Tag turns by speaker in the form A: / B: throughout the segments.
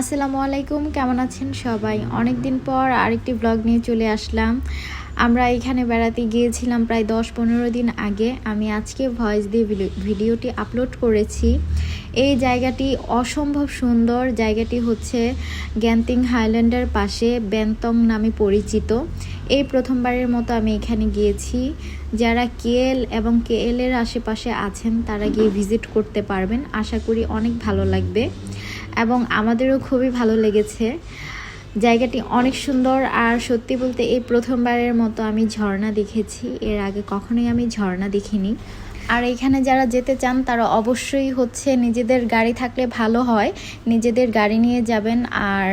A: আসসালামু আলাইকুম, কেমন আছেন সবাই? অনেক দিন পর আরেকটি ব্লগ নিয়ে চলে আসলাম। আমরা এখানে বেড়াতে গিয়েছিলাম প্রায় দশ পনেরো দিন আগে। আমি আজকে ভয়েস দিয়ে ভিডিওটি আপলোড করেছি। এই জায়গাটি অসম্ভব সুন্দর। জায়গাটি হচ্ছে গ্যান্তিং হাইল্যান্ডের পাশে ব্যান্তং নামে পরিচিত। এই প্রথমবারের মতো আমি এখানে গিয়েছি। যারা কেএল এবং কেএল এর আশেপাশে আছেন, তারা গিয়ে ভিজিট করতে পারবেন। আশা করি অনেক ভালো লাগবে। এবং আমাদেরও খুবই ভালো লেগেছে। জায়গাটি অনেক সুন্দর আর সত্যি বলতে এই প্রথমবারের মতো আমি ঝর্ণা দেখেছি। এর আগে কখনোই আমি ঝর্ণা দেখিনি। আর এখানে যারা যেতে চান, তারা অবশ্যই হচ্ছে নিজেদের গাড়ি থাকলে ভালো হয়। নিজেদের গাড়ি নিয়ে যাবেন আর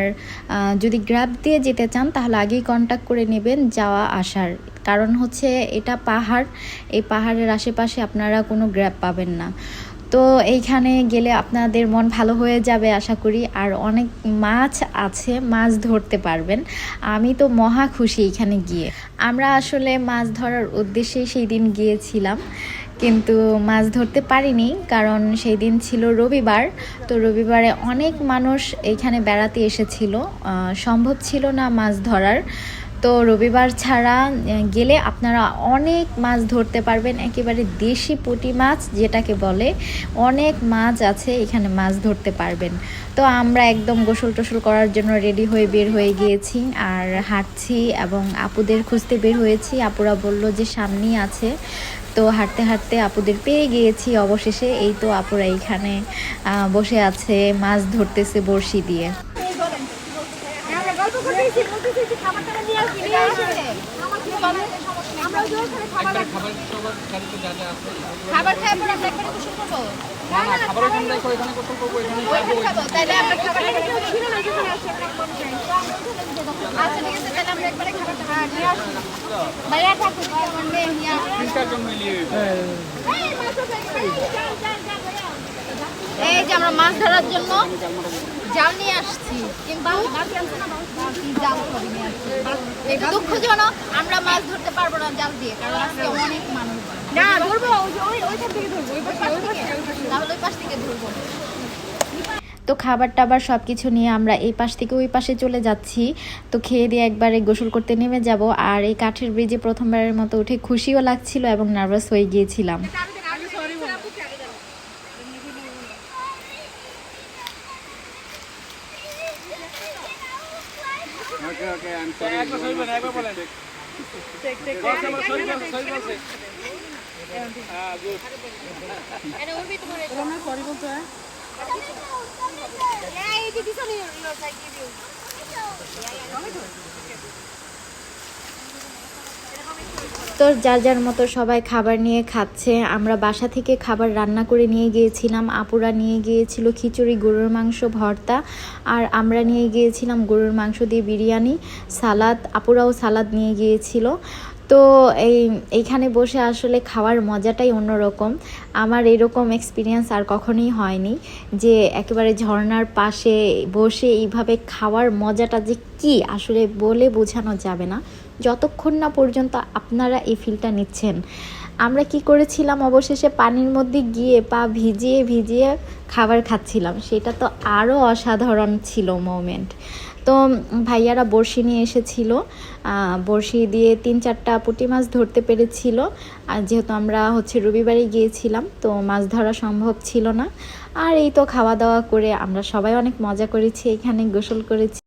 A: যদি গ্র্যাব দিয়ে যেতে চান, তাহলে আগেই কন্ট্যাক্ট করে নেবেন যাওয়া আসার। কারণ হচ্ছে এটা পাহাড়। এই পাহাড়ের আশেপাশে আপনারা কোনো গ্র্যাব পাবেন না। তো এইখানে গেলে আপনাদের মন ভালো হয়ে যাবে আশা করি। আর অনেক মাছ আছে, মাছ ধরতে পারবেন। আমি তো মহা খুশি এখানে গিয়ে। আমরা আসলে মাছ ধরার উদ্দেশ্যেই সেই দিন গিয়েছিলাম। কিন্তু মাছ ধরতে পারিনি, কারণ সেই দিন ছিল রবিবার। তো রবিবারে অনেক মানুষ এখানে বেড়াতে এসেছিল। সম্ভব ছিল না মাছ ধরার। তো রবিবার ছাড়া গেলে আপনারা অনেক মাছ ধরতে পারবেন, একেবারে দেশি পুঁটি মাছ যেটাকে বলে, অনেক মাছ আছে এখানে মাছ ধরতে পারবেন। তো আমরা একদম গোসল টোসল করার জন্য রেডি হয়ে বের হয়ে গিয়েছি আর হাঁটছি এবং আপুদের খুঁজতে বের হয়েছি। আপুরা বলল যে সামনেই আছে। তো হাঁটতে হাঁটতে আপুদের পেয়ে গিয়েছি অবশেষে। এই তো আপুরা এইখানে বসে আছে মাছ ধরতেছে বড়শি দিয়ে।
B: খাবার টাকা নিয়ে আসি নিয়ে আসি। আমরা ওই যে ওখানে খাবার
C: খাবার খাবার গাড়িতে যা যা আছে
B: খাবার খাই পরে আমরা একবারে গোসল করব।
C: না না খাবার এখানে গোসল করব এখানে
B: খাব তাইলে আমরা খাবার ছিল না যেখানে আসছে আচ্ছা ঠিক আছে তাহলে আমরা একবারে খাবার টাকা নিয়ে আসি। ভাইয়া ঠাকুর আমার মেয়ে নিয়ে আসি।
C: তিনটার জন্য মিলিয়ে
B: এই যে আমরা মাছ ধরার জন্য জাল নিয়ে আসছি। কিন্তু জাল করে নিয়ে আসছি একটু দুঃখজনক আমরা মাছ ধরতে পারব না জাল দিয়ে কারণ আজকে অনেক মানুষ না ধরবো ওই ওইখান থেকে ধরবো ওই পাশ থেকে তাহলে ওই পাশ থেকে ধরবো।
A: তো খাবার টাবার সব কিছু নিয়ে আমরা এই পাশ থেকে ওই পাশে চলে যাচ্ছি। তো খেয়ে দিয়ে একবারে গোসল করতে নেমে যাব। আর এই কাঠের ব্রিজে প্রথমবারের মতো উঠে খুশিও লাগছিল এবং নার্ভাস হয়ে গিয়েছিলাম।
C: Okay okay I am sorry একবার সরি বলেন একবার বলেন। টেক টেক সরি বলেন সরি বলেন হ্যাঁ গুড।
B: এটা ওর ভিতরে তোমরা সরি বলতে হয়। এই যে দিছো নি ইউর সাইড গিভ
A: তো যার যার মতো সবাই খাবার নিয়ে খাচ্ছে। আমরা বাসা থেকে খাবার রান্না করে নিয়ে গিয়েছিলাম। আপুরা নিয়ে গিয়েছিল খিচুড়ি, গরুর মাংস, ভর্তা। আর আমরা নিয়ে গিয়েছিলাম গরুর মাংস দিয়ে বিরিয়ানি, সালাদ। আপুরাও সালাদ নিয়ে গিয়েছিল। তো এই, এইখানে বসে আসলে খাওয়ার মজাটাই অন্যরকম। আমার এরকম এক্সপিরিয়েন্স আর কখনোই হয়নি যে একেবারে ঝর্ণার পাশে বসে এইভাবে খাওয়ার মজাটা যে কি আসলে বলে বোঝানো যাবে না। যতক্ষণ না পর্যন্ত আপনারা এই ফিলটা নিচ্ছেন। আমরা কি করেছিলাম? অবশেষে পানির মধ্যে গিয়ে পা ভিজিয়ে ভিজিয়ে খাবার খাচ্ছিলাম। সেটা তো আরও অসাধারণ ছিল মোমেন্ট তো ভাইয়ারা বড়শি নিয়ে এসেছিল। বড়শি দিয়ে তিন চারটা পুঁটি মাছ ধরতে পেরেছিল। আর যেহেতু আমরা হচ্ছে রবিবারে গিয়েছিলাম, তো মাছ ধরা সম্ভব ছিল না। আর এই তো খাওয়া দাওয়া করে আমরা সবাই অনেক মজা করেছি, এখানে গোসল করেছি।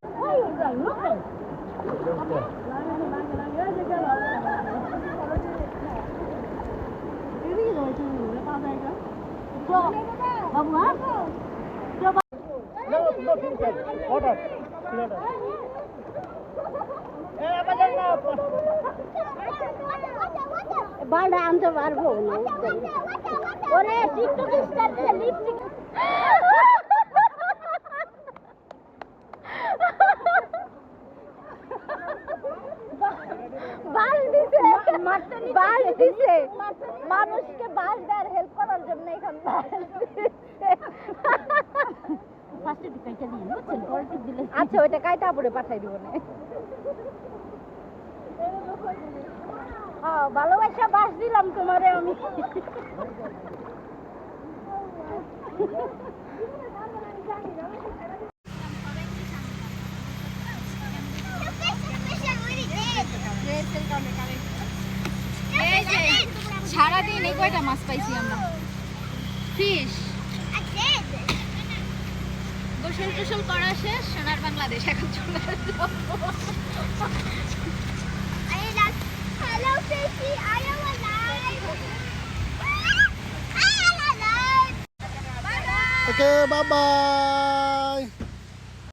B: বাড়া আনতে পারব না বাস দিছে বাস দিছে মানুষকে বাস দেওয়ার হেল্প করার জন্য এখন আচ্ছা ওইটা কাইটা পরে পাঠাই দিব না। ভালোবাসা বাস দিলাম তোমারে আমি সারাদিন এই কয়টা মাছ পাইছি আমরা ফিশ গোসল টোসল করা শেষ, সোনার বাংলাদেশ এখন চলে
D: alive. Bye bye.